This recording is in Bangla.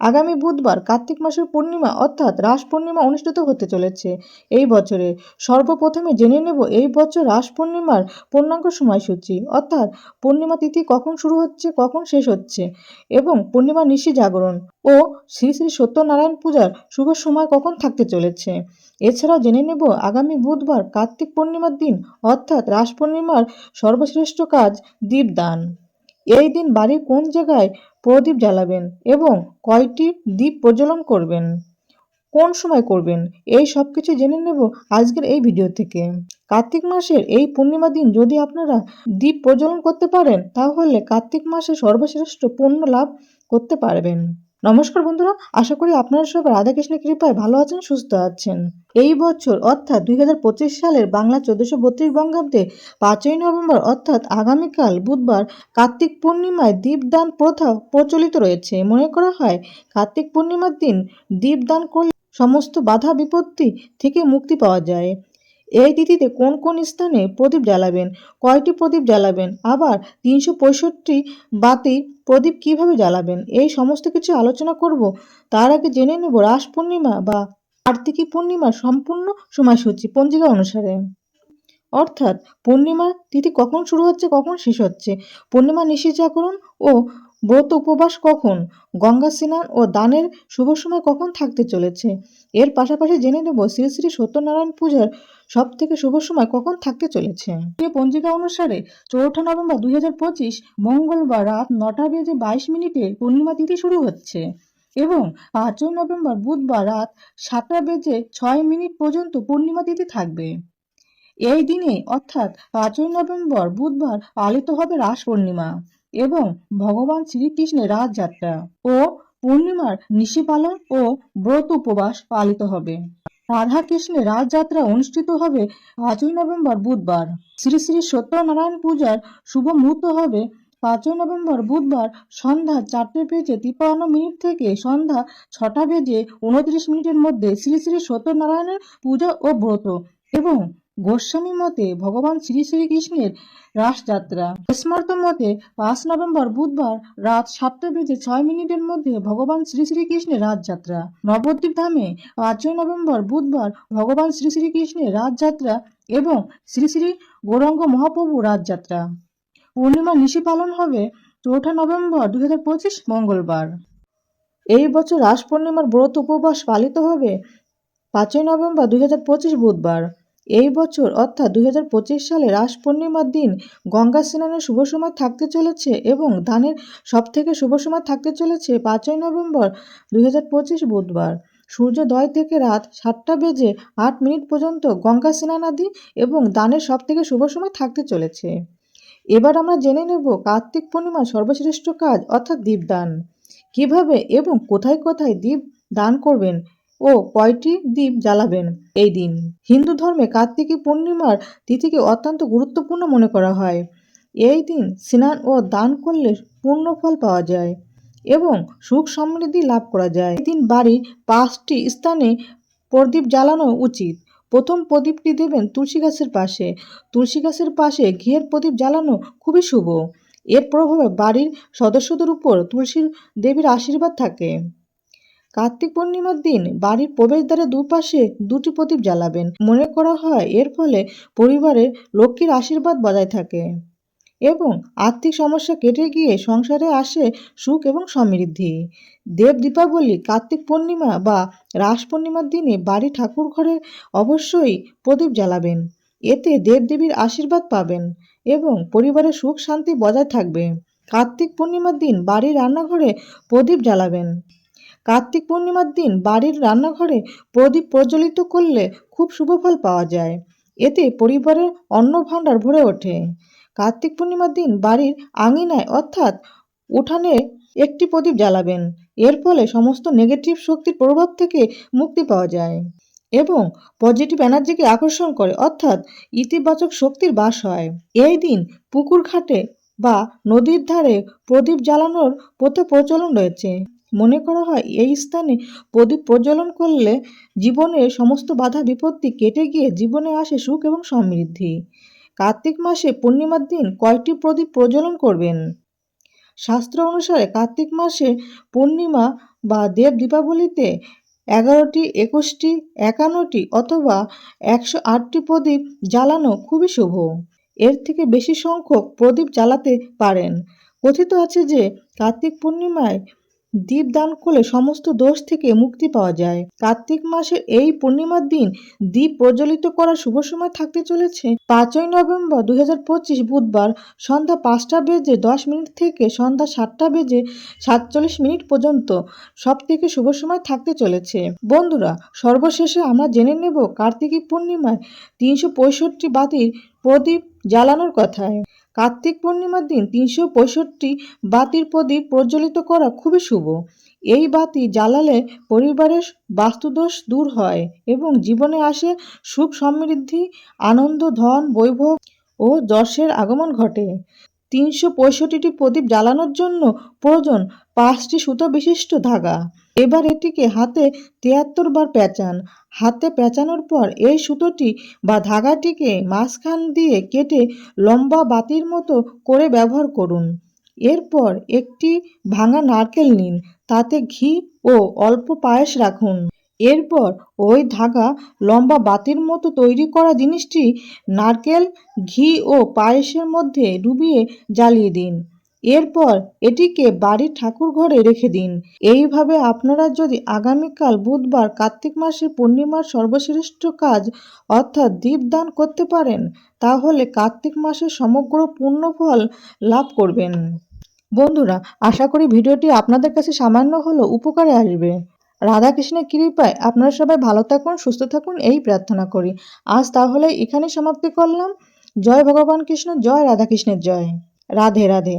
আগামী বুধবার কার্তিক মাসের পূর্ণিমা অর্থাৎ রাস পূর্ণিমা অনুষ্ঠিত হতে চলেছে। এই বছরে সর্বপ্রথমে জেনে নেব এই বছর রাস পূর্ণিমার পূর্ণাঙ্গ সময়সূচি। অর্থাৎ পূর্ণিমা তিথি কখন শুরু হচ্ছে, কখন শেষ হচ্ছে এবং পূর্ণিমা নিশি জাগরণ ও শ্রী শ্রী সত্যনারায়ণ পূজার শুভ সময় কখন থাকতে চলেছে। এছাড়াও জেনে নেব আগামী বুধবার কার্তিক পূর্ণিমার দিন, অর্থাৎ রাস পূর্ণিমার সর্বশ্রেষ্ঠ কাজ দীপদান। এই দিন বাড়ির কোন জায়গায় প্রদীপ জ্বালাবেন এবং কয়টি দ্বীপ প্রজ্বলন করবেন? কোন সময় করবেন? এই সব কিছু জেনে নেব আজকের এই ভিডিও থেকে। কার্তিক মাসের এই পূর্ণিমা দিন যদি আপনারা দ্বীপ প্রজ্বলন করতে পারেন, তাহলে কার্তিক মাসে সর্বশ্রেষ্ঠ পুণ্য লাভ করতে পারবেন। নমস্কার বন্ধুরা, আশা করি আপনারা সবাই রাধাকৃষ্ণের কৃপায় ভালো আছেন, সুস্থ আছেন। এই বছর অর্থাৎ দু হাজার পঁচিশ সালের বাংলা চোদ্দশো বত্রিশ বঙ্গাব্দে পাঁচই নভেম্বর, অর্থাৎ আগামীকাল বুধবার কার্তিক পূর্ণিমায় দীপদান প্রথা প্রচলিত রয়েছে। মনে করা হয়, কার্তিক পূর্ণিমার দিন দীপদান করলে সমস্ত বাধা বিপত্তি থেকে মুক্তি পাওয়া যায়। এই তিথিতে কোন কোন স্থানে প্রদীপ জ্বালাবেন, কয়টি প্রদীপ জ্বালাবেন, আবার তিনশো পঁয়ষট্টি বাতি প্রদীপ কীভাবে জ্বালাবেন? এই সমস্ত কিছু আলোচনা করব। তার আগে জেনে নেব রাস পূর্ণিমা বা কার্তিকী পূর্ণিমার সম্পূর্ণ সময়সূচি পঞ্জিকা অনুসারে। অর্থাৎ পূর্ণিমা তিথি কখন শুরু হচ্ছে, কখন শেষ হচ্ছে? পূর্ণিমা নিশি জাগরণ ও ব্রত উপবাস কখন? গঙ্গা স্নান ও দানের শুভ সময় কখন থাকতে চলেছে? এর পাশাপাশি জেনে নেব শ্রী শ্রী সত্যনারায়ণ পূজার সব থেকে শুভ সময় কখন থাকতে চলেছে। পঞ্জিকা অনুসারে চৌঠা নভেম্বর দুই হাজার পঁচিশ মঙ্গলবার রাত নটা বেজে বাইশ মিনিটে পূর্ণিমা তিথি শুরু হচ্ছে এবং পাঁচই নভেম্বর বুধবার রাত সাতটা বেজে ছয় মিনিট পর্যন্ত পূর্ণিমা তিথি থাকবে। এই দিনে অর্থাৎ পাঁচই নভেম্বর বুধবার পালিত হবে রাস পূর্ণিমা। এবং ভগবান শ্রীকৃষ্ণের রাজযাত্রা ও পূর্ণিমার নিশি পালন ও ব্রত উপবাস পালিত হবে। রাধা কৃষ্ণের রাজযাত্রা অনুষ্ঠিত হবে পাঁচই নভেম্বর বুধবার। শ্রী শ্রী সত্যনারায়ণ পূজার শুভ মুহূর্ত হবে পাঁচই নভেম্বর বুধবার সন্ধ্যা চারটে বেজে তিপ্পান্ন মিনিট থেকে সন্ধ্যা ছটা বেজে উনত্রিশ মিনিটের মধ্যে শ্রী শ্রী সত্যনারায়ণের পূজা ও ব্রত এবং গোস্বামী মতে ভগবান শ্রী শ্রীকৃষ্ণের রাসযাত্রা। স্মার্ত মতে পাঁচ নভেম্বর বুধবার রাত সাতটা বেজে ছয় মিনিটের মধ্যে ভগবান শ্রী শ্রীকৃষ্ণের রাজযাত্রা নবদ্বীপ ধামে পাঁচই নভেম্বর বুধবার ভগবান শ্রী শ্রীকৃষ্ণের রাজযাত্রা এবং শ্রী শ্রী গৌরাঙ্গ মহাপ্রভু রাজযাত্রা পূর্ণিমা নিশি পালন হবে চৌঠা নভেম্বর দুই হাজার পঁচিশ মঙ্গলবার। এই বছর রাস পূর্ণিমার ব্রত উপবাস পালিত হবে পাঁচই নভেম্বর দুই হাজার পঁচিশ বুধবার। এই বছর অর্থাৎ দুই হাজার পঁচিশ সালে রাস পূর্ণিমার দিন গঙ্গা স্নানের শুভ সময় থাকতে চলেছে এবং ধানের সবথেকে শুভ সময় থাকতে চলেছে পাঁচই নভেম্বর দুই হাজার পঁচিশ বুধবার। সূর্যোদয় থেকে রাত সাতটা বেজে আট মিনিট পর্যন্ত গঙ্গা স্নানাদি এবং দানের সবথেকে শুভ সময় থাকতে চলেছে। এবার আমরা জেনে নেব কার্তিক পূর্ণিমার সর্বশ্রেষ্ঠ কাজ অর্থাৎ দীপদান। কীভাবে এবং কোথায় কোথায় দীপ দান করবেন ও কয়টি দ্বীপ জ্বালাবেন এই দিন? হিন্দু ধর্মে কার্তিকী পূর্ণিমার তিথিকে অত্যন্ত গুরুত্বপূর্ণ মনে করা হয়। এই দিন স্নান ও দান করলে পূর্ণ ফল পাওয়া যায় এবং সুখ সমৃদ্ধি লাভ করা যায়। এই দিন বাড়ির পাঁচটি স্থানে প্রদীপ জ্বালানো উচিত। প্রথম প্রদীপটি দেবেন তুলসী গাছের পাশে। তুলসী গাছের পাশে ঘিয়ের প্রদীপ জ্বালানো খুবই শুভ। এর প্রভাবে বাড়ির সদস্যদের উপর তুলসী দেবীর আশীর্বাদ থাকে। কার্তিক পূর্ণিমার দিন বাড়ির প্রবেশদ্বারে দুপাশে দুটি প্রদীপ জ্বালাবেন। মনে করা হয় এর ফলে পরিবারে লক্ষ্মীর আশীর্বাদ বজায় থাকে এবং আর্থিক সমস্যা কেটে গিয়ে সংসারে আসে সুখ এবং সমৃদ্ধি। দেব দীপাবলি, কার্তিক পূর্ণিমা বা রাস পূর্ণিমার দিনে বাড়ি ঠাকুর ঘরে অবশ্যই প্রদীপ জ্বালাবেন। এতে দেবদেবীর আশীর্বাদ পাবেন এবং পরিবারের সুখ শান্তি বজায় থাকবে। কার্তিক পূর্ণিমার দিন বাড়ির রান্নাঘরে প্রদীপ জ্বালাবেন। কার্তিক পূর্ণিমার দিন বাড়ির রান্নাঘরে প্রদীপ প্রজ্বলিত করলে খুব শুভ ফল পাওয়া যায়। এতে পরিবারের অন্ন ভাণ্ডার ভরে ওঠে। কার্তিক পূর্ণিমার দিন বাড়ির আঙিনায় অর্থাৎ উঠানে একটি প্রদীপ জ্বালাবেন। এর ফলে সমস্ত নেগেটিভ শক্তির প্রভাব থেকে মুক্তি পাওয়া যায় এবং পজিটিভ এনার্জিকে আকর্ষণ করে, অর্থাৎ ইতিবাচক শক্তির বাস হয়। এই দিন পুকুর ঘাটে বা নদীর ধারে প্রদীপ জ্বালানোর পথে প্রচলন রয়েছে। মনে করা হয়, এই স্থানে প্রদীপ প্রজ্বলন করলে জীবনের সমস্ত বাধা, বিপত্তি কেটে গিয়ে জীবনে আসে সুখ এবং সমৃদ্ধি। কার্তিক মাসে পূর্ণিমার দিন কয়টি প্রদীপ প্রজ্বলন করবেন? শাস্ত্র অনুসারে কার্তিক মাসে পূর্ণিমা বা দেব দীপাবলিতে এগারোটি, একুশটি, একান্নটি অথবা একশো আটটি প্রদীপ জ্বালানো খুবই শুভ। এর থেকে বেশি সংখ্যক প্রদীপ জ্বালাতে পারেন। কথিত আছে যে, কার্তিক পূর্ণিমায় দীপ দান করলে সমস্ত দোষ থেকে মুক্তি পাওয়া যায়। কার্তিক মাসের এই পূর্ণিমার দিন দ্বীপ প্রজ্বলিত করার শুভ সময় থাকতে চলেছে। পাঁচই নভেম্বর দু হাজার পঁচিশ বুধবার সন্ধ্যা পাঁচটা বেজে দশ মিনিট থেকে সন্ধ্যা সাতটা বেজে সাতচল্লিশ মিনিট পর্যন্ত সব থেকে শুভ সময় থাকতে চলেছে। বন্ধুরা, সর্বশেষে আমরা জেনে নেব কার্তিকী পূর্ণিমায় তিনশো পঁয়ষট্টি বাতির প্রদীপ জ্বালানোর কথায়। কার্তিক পূর্ণিমার দিন তিনশো পঁয়ষট্টি বাতির প্রদীপ প্রজ্বলিত করা খুবই শুভ। এই বাতি জ্বালালে পরিবারের বাস্তুদোষ দূর হয় এবং জীবনে আসে সুখ সমৃদ্ধি, আনন্দ, ধন, বৈভব ও যশের আগমন ঘটে। তিনশো পঁয়ষট্টিটি প্রদীপ জ্বালানোর জন্য প্রয়োজন পাঁচটি সুতো বিশিষ্ট ধাগা। এবার এটিকে হাতে তিয়াত্তর বার পেঁচান। হাতে পেঁচানোর পর এই সুতোটি বা ধাগাটিকে মাঝখান দিয়ে কেটে লম্বা বাতির মতো করে ব্যবহার করুন। এরপর একটি ভাঙা নারকেল নিন, তাতে ঘি ও অল্প পায়েস রাখুন। এরপর ওই ধাগা লম্বা বাতির মতো তৈরি করা জিনিসটি নারকেল, ঘি ও পায়েসের মধ্যে ডুবিয়ে জ্বালিয়ে দিন। এরপর এটিকে বাড়ির ঠাকুর ঘরে রেখে দিন। এইভাবে আপনারা যদি আগামীকাল বুধবার কার্তিক মাসের পূর্ণিমার সর্বশ্রেষ্ঠ কাজ অর্থাৎ দীপদান করতে পারেন, তাহলে কার্তিক মাসের সমগ্র পূর্ণফল লাভ করবেন। বন্ধুরা, আশা করি ভিডিওটি আপনাদের কাছে সামান্য হলেও উপকারে আসবে। রাধাকৃষ্ণের কৃপায় আপনারা সবাই ভালো থাকুন, সুস্থ থাকুন, এই প্রার্থনা করি। আজ তাহলে এখানে সমাপ্তি করলাম। জয় ভগবান কৃষ্ণ, জয় রাধাকৃষ্ণের জয়। রাধে রাধে।